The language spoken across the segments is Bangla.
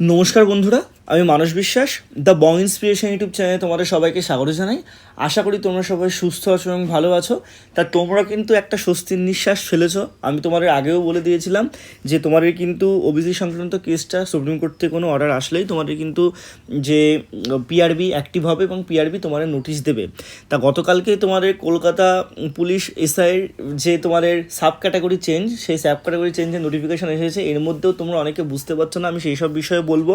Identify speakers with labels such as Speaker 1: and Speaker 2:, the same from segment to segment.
Speaker 1: নমস্কার বন্ধুরা, আমি মানস বিশ্বাস, দ্য বং ইন্সপিরেশন ইউটিউব চ্যানেলে তোমাদের সবাইকে স্বাগত জানাই। আশা করি তোমরা সবাই সুস্থ আছো এবং ভালো আছো। তা তোমরা কিন্তু একটা স্বস্তির নিঃশ্বাস ফেলেছো। আমি তোমাদের আগেও বলে দিয়েছিলাম যে তোমাদের কিন্তু ওবিসি সংক্রান্ত কেসটা সুপ্রিম কোর্ট থেকে কোনো অর্ডার আসলেই তোমাদের কিন্তু যে পিআরবি অ্যাক্টিভ হবে এবং পিআরবি তোমাদের নোটিশ দেবে। তা গতকালকে তোমাদের কলকাতা পুলিশ এসআইয়ের যে তোমাদের সাব ক্যাটাগরি চেঞ্জ সেই সাব ক্যাটাগরি চেঞ্জের নোটিফিকেশন এসেছে। এর মধ্যেও তোমরা অনেকে বুঝতে পারছ না, আমি সেই সব বিষয়ে বলব,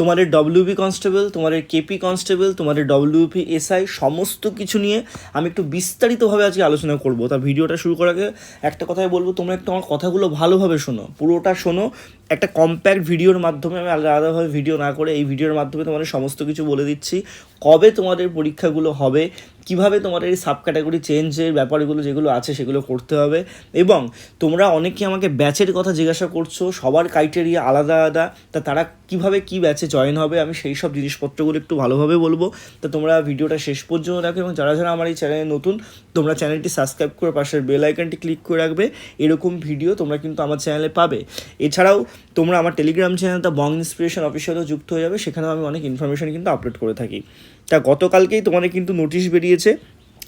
Speaker 1: তোমাদের ডব্লিউপি কনস্টেবল তোমাদের কেপি কনস্টেবল তোমাদের ডব্লিউপি এসআই সমস্ত কিছু নিয়ে আমি একটু বিস্তারিতভাবে আজকে আলোচনা করব। তা ভিডিওটা শুরু করার আগে একটা কথাই বলব, তোমরা একটু আমার কথাগুলো ভালোভাবে শোনো। পুরোটা শোনো, একটা কম্প্যাক্ট ভিডিওর মাধ্যমে আমি আলাদা আলাদাভাবে ভিডিও না করে এই ভিডিওর মাধ্যমে তোমাদের সমস্ত কিছু বলে দিচ্ছি। কবে তোমাদের পরীক্ষাগুলো হবে কীভাবে তোমাদের এই সাব ক্যাটাগরি চেঞ্জের ব্যাপারগুলো যেগুলো আছে সেগুলো করতে হবে এবং তোমরা অনেকে আমাকে ব্যাচের কথা জিজ্ঞাসা করছ, সবার ক্রাইটেরিয়া আলাদা আলাদা, তা তারা কীভাবে কি ব্যাচে জয়েন হবে আমি সেই সব জিনিসপত্রগুলো একটু ভালোভাবে বলব। তো তোমরা ভিডিওটা শেষ পর্যন্ত দেখো এবং যারা যারা আমার এই চ্যানেলে নতুন, তোমরা চ্যানেলটি সাবস্ক্রাইব করে পাশের বেল আইকনটি ক্লিক করে রাখবে। এরকম ভিডিও তোমরা কিন্তু আমার চ্যানেলে পাবে। এছাড়াও তোমরা আমার টেলিগ্রাম চ্যানেলটা বং ইন্সপিরেশন অফিসিয়ালও যুক্ত হয়ে যাবে, সেখানেও আমি অনেক ইনফরমেশন কিন্তু আপলোড করে থাকি। তা গতকালকেই তোমাদের কিন্তু নোটিশ বেরিয়েছে।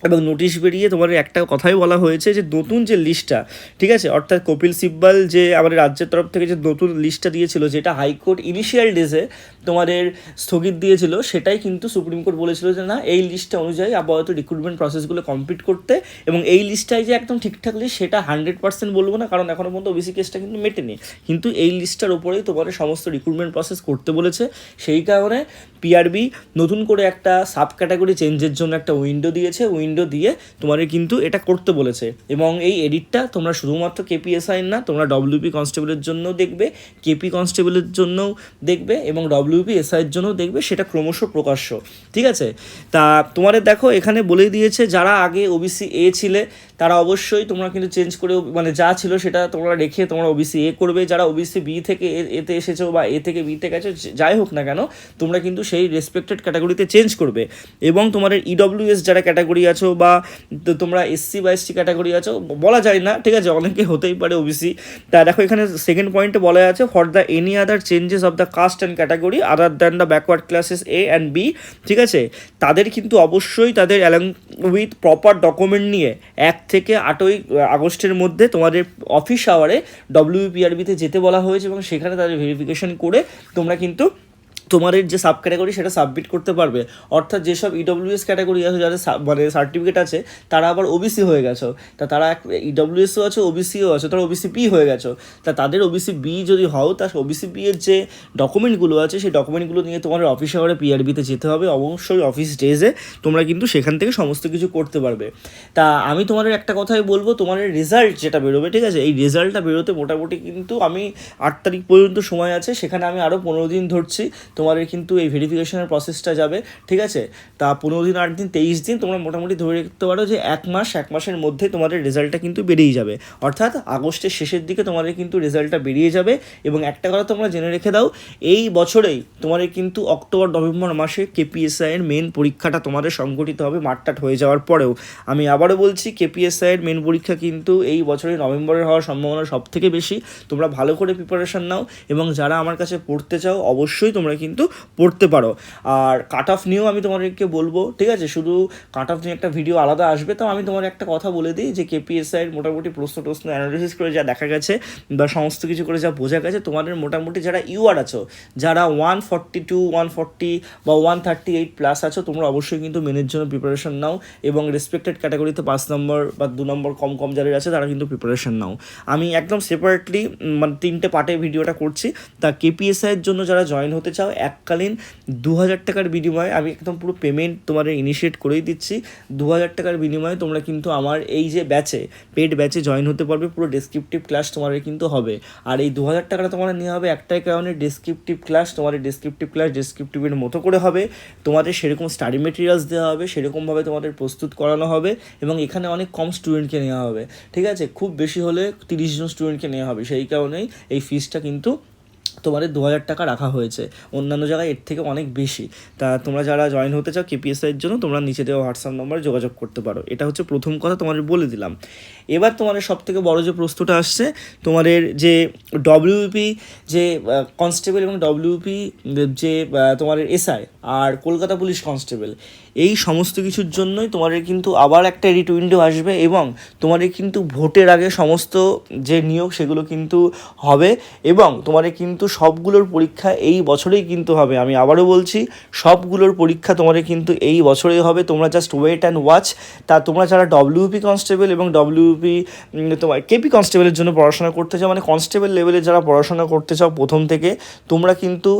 Speaker 1: এবং নোটিশ বেরিয়ে তোমাদের একটা কথাই বলা হয়েছে যে নতুন যে লিস্টটা ঠিক আছে? অর্থাৎ কপিল সিব্বাল যে আমাদের রাজ্যের তরফ থেকে যে নতুন লিস্টটা দিয়েছিল, যেটা হাইকোর্ট ইনিশিয়াল ডেজে তোমাদের স্থগিত দিয়েছিল, সেটাই কিন্তু সুপ্রিম কোর্ট বলেছিল যে না, এই লিস্টটা অনুযায়ী আপাতত রিক্রুটমেন্ট প্রসেসগুলো কমপ্লিট করতে এবং এই লিস্টটাই যে একদম ঠিকঠাক লিস্ট সেটা হান্ড্রেড পার্সেন্ট বলব না, কারণ এখনও পর্যন্ত ওবিসি কেসটা কিন্তু মেটেনি। কিন্তু এই লিস্টটার ওপরেই তোমাদের সমস্ত রিক্রুটমেন্ট প্রসেস করতে বলেছে। সেই কারণে পিআরবি নতুন করে একটা সাব ক্যাটাগরি চেঞ্জের জন্য একটা উইন্ডো দিয়েছে। উইন্ডো দিয়ে তোমাদের কিন্তু এটা করতে বলেছে। এবং এই এডিটটা তোমরা শুধুমাত্র কেপিএসআই না, তোমরা ডব্লিউপি কনস্টেবলের জন্য দেখবে কেপি কনস্টেবলের জন্যও দেখবে এবং ডব্লিউপি এসআইয়ের জন্যও দেখবে, সেটা ক্রমশ প্রকাশ্য। ঠিক আছে? তা তোমাদের দেখো, এখানে বলেই দিয়েছে, যারা আগে ওবিসি এ ছিলে, তারা অবশ্যই তোমরা কিন্তু চেঞ্জ করে মানে যা ছিল সেটা তোমরা রেখে তোমরা ওবিসি এ করবে। যারা ওবিসি বি থেকে এতে এসেছ বা এ থেকে বি থেকে আছো যাই হোক না কেন, তোমরা কিন্তু সেই রেসপেক্টেড ক্যাটাগরিতে চেঞ্জ করবে। এবং তোমাদের ইডব্লিউএস যারা ক্যাটাগরি আছো বা তো তোমরা এসসি বা এসটি ক্যাটাগরি আছো, বলা যায় না, ঠিক আছে? অনেকে হতেই পারে ওবিসি তা দেখো, এখানে সেকেন্ড পয়েন্টে বলা আছে for the any other changes of the caste and category other than the backward classes A and B ঠিক আছে? তাদের কিন্তু অবশ্যই তাদের অ্যালং উইথ প্রপার ডকুমেন্ট নিয়ে এক থেকে আটই আগস্টের মধ্যে তোমাদের অফিস আওয়ারে ডব্লিউপিআরবিতে যেতে বলা হয়েছে এবং সেখানে তাদের ভেরিফিকেশন করে তোমরা কিন্তু তোমাদের যে সাব ক্যাটাগরি সেটা সাবমিট করতে পারবে। অর্থাৎ যেসব ইডব্লিউএস ক্যাটাগরি আছে, যাদের মানে সার্টিফিকেট আছে, তারা আবার ওবিসি হয়ে গেছো। তা তারা ইডব্লিউএসও আছে ওবিসিও আছে, তারা ওবিসি বি হয়ে গেছো। তা তাদের ওবিসি বি যদি হও, তা ওবিসি বি এর যে ডকুমেন্টগুলো আছে, সেই ডকুমেন্টগুলো নিয়ে তোমাদের অফিস আওয়ারে পিআরবিতে যেতে হবে। অবশ্যই অফিস ডেজে তোমরা কিন্তু সেখান থেকে সমস্ত কিছু করতে পারবে। তা আমি তোমাদের একটা কথাই বলব, তোমাদের রেজাল্ট যেটা বেরোবে, ঠিক আছে? এই রেজাল্টটা বেরোতে মোটামুটি কিন্তু আমি আট তারিখ পর্যন্ত সময় আছে, সেখানে আমি আরও পনেরো দিন ধরছি। তোমাদের কিন্তু এই ভেরিফিকেশনের প্রসেসটা যাবে, ঠিক আছে? তা পনেরো দিন, আট দিন, তেইশ দিন তোমরা মোটামুটি ধরে রাখতে পারো যে এক মাস, এক মাসের মধ্যে তোমাদের রেজাল্টটা কিন্তু বেরিয়ে যাবে। অর্থাৎ আগস্টের শেষের দিকে তোমাদের কিন্তু রেজাল্টটা বেরিয়ে যাবে এবং একটা কথা তোমরা জেনে রেখে দাও, এই বছরেই তোমাদের কিন্তু অক্টোবর, নভেম্বর মাসে কেপিএসআই এর মেন পরীক্ষাটা তোমাদের সংগঠিত হবে মাঠটাট হয়ে যাওয়ার পরেও। আমি আবারও বলছি কেপিএসআই এর মেন পরীক্ষা কিন্তু এই বছরে নভেম্বরের হওয়ার সম্ভাবনা সব থেকে বেশি। তোমরা ভালো করে প্রিপারেশন নাও এবং যারা আমার কাছে পড়তে চাও, অবশ্যই তোমরা কিন্তু পড়তে পারো। আর কাট অফ নিয়েও আমি তোমাদেরকে বলব, ঠিক আছে? শুধু কাট অফ নিয়ে একটা ভিডিও আলাদা আসবে তো আমি তোমার একটা কথা বলে দিই যে কেপিএসআই এর মোটামুটি প্রশ্ন টশ্ন অ্যানালিসিস করে যা দেখা গেছে বা সমস্ত কিছু করে যা বোঝা গেছে, তোমাদের মোটামুটি যারা ইউআর আছো, যারা one forty two one forty বা ওয়ান থার্টি এইট প্লাস আছো, তোমরা অবশ্যই কিন্তু মেনের জন্য প্রিপারেশন নাও এবং রেসপেক্টেড ক্যাটাগরিতে পাঁচ নম্বর বা দু নম্বর কম কম যাদের আছে, তারা কিন্তু প্রিপারেশন নাও। আমি একদম সেপারেটলি মানে তিনটে পার্টে ভিডিওটা করছি। তা কেপিএসআই এর জন্য যারা জয়েন হতে চাও এককালীন দু হাজার টাকার বিনিময়ে আমি একদম পুরো পেমেন্ট তোমাদের ইনিশিয়েট করেই দিচ্ছি। দু হাজার টাকার বিনিময়ে তোমরা কিন্তু আমার এই যে ব্যাচে পেড ব্যাচে জয়েন হতে পারবে, পুরো ডেসক্রিপটিভ ক্লাস তোমাদের কিন্তু হবে। আর এই দু হাজার টাকাটা তোমাদের নেওয়া হবে একটাই কারণে ডেসক্রিপটিভ ক্লাস তোমাদের ডেসক্রিপটিভ ক্লাস ডেসক্রিপটিভের মতো করে হবে। তোমাদের সেরকম স্টাডি মেটেরিয়ালস দেওয়া হবে, সেরকমভাবে তোমাদের প্রস্তুত করানো হবে এবং এখানে অনেক কম স্টুডেন্টকে নেওয়া হবে। ঠিক আছে? খুব বেশি হলে তিরিশ জন স্টুডেন্টকে নেওয়া হবে। সেই কারণেই এই ফিসটা কিন্তু তোমাদের দু হাজার টাকা রাখা হয়েছে। অন্যান্য জায়গায় এর থেকে অনেক বেশি। তা তোমরা যারা জয়েন হতে চাও কেপিএসআইয়ের জন্য, তোমরা নিচে দেওয়া হোয়াটসঅ্যাপ নম্বরে যোগাযোগ করতে পারো। এটা হচ্ছে প্রথম কথা তোমাদের বলে দিলাম। এবার তোমাদের সব থেকে বড় যে প্রশ্নটা আসছে, তোমাদের যে ডব্লিউপি যে কনস্টেবল এবং ডব্লিউপি যে তোমাদের এসআই আর কলকাতা পুলিশ কনস্টেবল এই সমস্ত কিছুর জন্যই তোমাদের কিন্তু আবার একটা এডিট উইন্ডো আসবে এবং তোমাদের কিন্তু ভোটের আগে সমস্ত যে নিয়োগ সেগুলো কিন্তু হবে এবং তোমাদের কিন্তু সবগুলোর পরীক্ষা এই বছরেই কিন্তু হবে। আমি আবারও বলছি, সবগুলোর পরীক্ষা তোমাদের কিন্তু এই বছরেই হবে। তোমরা জাস্ট ওয়েট অ্যান্ড ওয়াচ তা তোমরা যারা ডব্লিউপি কনস্টেবল এবং ডব্লিউপি তোমার কেপি কনস্টেবলের জন্য পড়াশোনা করতে চাও মানে কনস্টেবল লেভেলে যারা পড়াশোনা করতে চাও প্রথম থেকে, তোমরা কিন্তু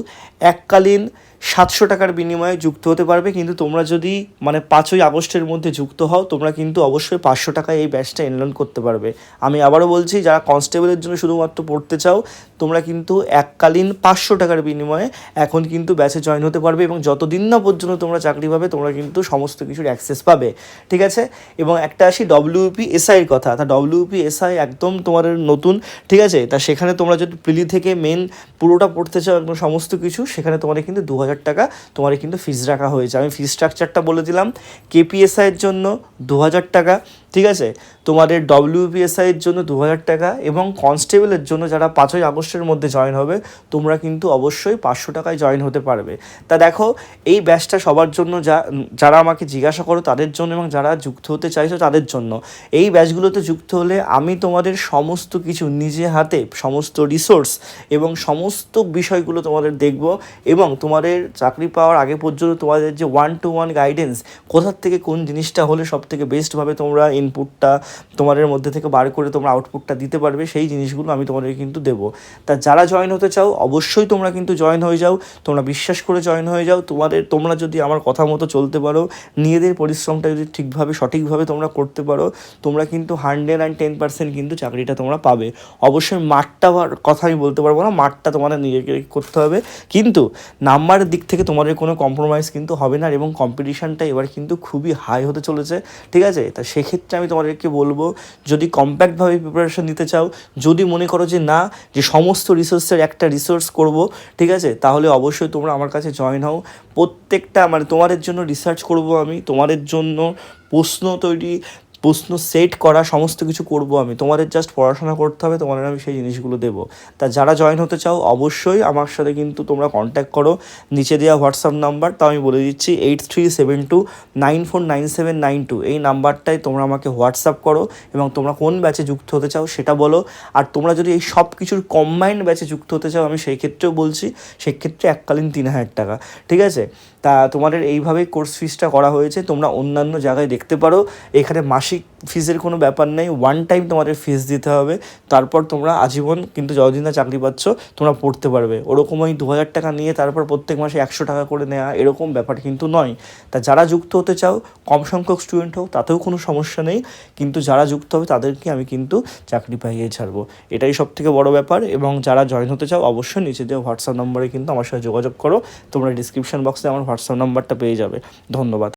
Speaker 1: এককালীন সাতশো টাকার বিনিময়ে যুক্ত হতে পারবে, কিন্তু তোমরা যদি মানে পাঁচই আগস্টের মধ্যে যুক্ত হও, তোমরা কিন্তু অবশ্যই পাঁচশো টাকায় এই ব্যাচটা এনরোল করতে পারবে। আমি আবারও বলছি, যারা কনস্টেবলের জন্য শুধুমাত্র পড়তে চাও, তোমরা কিন্তু এককালীন পাঁচশো টাকার বিনিময়ে এখন কিন্তু ব্যাচে জয়েন হতে পারবে এবং যতদিন না পর্যন্ত তোমরা চাকরি পাবে, তোমরা কিন্তু সমস্ত কিছুর অ্যাক্সেস পাবে। ঠিক আছে? এবং একটা আসি ডব্লিউপি এসআইয়ের কথা। তা ডব্লিউপি এসআই একদম তোমাদের নতুন, ঠিক আছে? তা সেখানে তোমরা যদি প্রিলি থেকে মেন পুরোটা পড়তে চাও, একদম সমস্ত কিছু, সেখানে তোমাদের কিন্তু দু হাজার টাকা তোমার কিন্তু ফিজ রাখা হয়েছে। আমি ফিজ স্ট্রাকচারটা বলে দিলাম। কেপিএসআইয়ের জন্য দু হাজার টাকা ঠিক আছে? তোমাদের ডব্লিউপিএসআইয়ের জন্য দু হাজার টাকা এবং কনস্টেবলের জন্য যারা পাঁচই আগস্টের মধ্যে জয়েন হবে, তোমরা কিন্তু অবশ্যই পাঁচশো টাকায় জয়েন হতে পারবে। তা দেখো, এই ব্যাচটা সবার জন্য যা, যারা আমাকে জিজ্ঞাসা করো তাদের জন্য এবং যারা যুক্ত হতে চাইছো তাদের জন্য। এই ব্যাচগুলোতে যুক্ত হলে আমি তোমাদের সমস্ত কিছু নিজে হাতে, সমস্ত রিসোর্স এবং সমস্ত বিষয়গুলো তোমাদের দেখব এবং তোমাদের চাকরি পাওয়ার আগে পর্যন্ত তোমাদের যে ওয়ান টু ওয়ান গাইডেন্স কোথার থেকে কোন জিনিসটা হলে সব থেকে বেস্টভাবে তোমরা ইনপুটটা তোমাদের মধ্যে থেকে বার করে তোমরা আউটপুটটা দিতে পারবে, সেই জিনিসগুলো আমি তোমাদের কিন্তু দেবো। তা যারা জয়েন হতে চাও, অবশ্যই তোমরা কিন্তু জয়েন হয়ে যাও, তোমরা বিশ্বাস করে জয়েন হয়ে যাও। তোমাদের, তোমরা যদি আমার কথা মতো চলতে পারো, নিজেদের পরিশ্রমটা যদি ঠিকভাবে, সঠিকভাবে তোমরা করতে পারো, তোমরা কিন্তু হান্ড্রেড অ্যান্ড টেন পার্সেন্ট কিন্তু চাকরিটা তোমরা পাবে। অবশ্যই মাঠটা কথা আমি বলতে পারব না, মাঠটা তোমাদের নিজেকে করতে হবে। কিন্তু নাম্বারের দিক থেকে তোমাদের কোনো কম্প্রোমাইজ কিন্তু হবে না এবং কম্পিটিশানটা এবার কিন্তু খুবই হাই হতে চলেছে, ঠিক আছে? তা সেক্ষেত্রে আমি তোমাদেরকে বলব, যদি কম্প্যাক্টভাবে প্রিপারেশন নিতে চাও, যদি মনে করো যে না, যে সমস্ত রিসোর্সের একটা রিসোর্স করব, ঠিক আছে? তাহলে অবশ্যই তোমরা আমার কাছে জয়েন হও। প্রত্যেকটা মানে তোমাদের জন্য রিসার্চ করব আমি, তোমাদের জন্য প্রশ্ন তৈরি প্রশ্ন সেট করা, সমস্ত কিছু করব আমি। তোমাদের জাস্ট পড়াশোনা করতে হবে, তোমাদের আমি সেই জিনিসগুলো দেবো। তা যারা জয়েন হতে চাও, অবশ্যই আমার সাথে কিন্তু তোমরা কন্ট্যাক্ট করো। নিচে দেওয়া হোয়াটসঅ্যাপ নাম্বার তা আমি বলে দিচ্ছি eight three seven two nine four nine seven nine two এই নাম্বারটায় তোমরা আমাকে হোয়াটসঅ্যাপ করো এবং তোমরা কোন ব্যাচে যুক্ত হতে চাও সেটা বলো। আর তোমরা যদি এই সব কিছুর কম্বাইন্ড ব্যাচে যুক্ত হতে চাও, আমি সেই ক্ষেত্রেও বলছি সেক্ষেত্রে এককালীন তিন হাজার টাকা। ঠিক আছে? তা তোমাদের এইভাবেই কোর্স ফিসটা করা হয়েছে, তোমরা অন্যান্য জায়গায় দেখতে পারো। এখানে মাসিক ফিজের কোনো ব্যাপার নেই ওয়ান টাইম তোমাদের ফিজ দিতে হবে। তারপর তোমরা আজীবন কিন্তু যতদিন না চাকরি পাচ্ছ, তোমরা পড়তে পারবে। ওরকম ওই দু হাজার টাকা নিয়ে তারপর প্রত্যেক মাসে একশো টাকা করে নেওয়া এরকম ব্যাপার কিন্তু নয়। তা যারা যুক্ত হতে চাও, কম সংখ্যক স্টুডেন্ট হোক, তাতেও কোনো সমস্যা নেই। কিন্তু যারা যুক্ত হবে, তাদেরকে আমি কিন্তু চাকরি পাইয়ে ছাড়বো। এটাই সব থেকে বড় ব্যাপার এবং যারা জয়েন হতে চাও, অবশ্যই নিচে দেওয়া হোয়াটসঅ্যাপ নম্বরে কিন্তু আমার সাথে যোগাযোগ করো। তোমরা ডিসক্রিপশন বক্সে আমার হোয়াটসঅ্যাপ নাম্বারটা পেয়ে যাবে। ধন্যবাদ।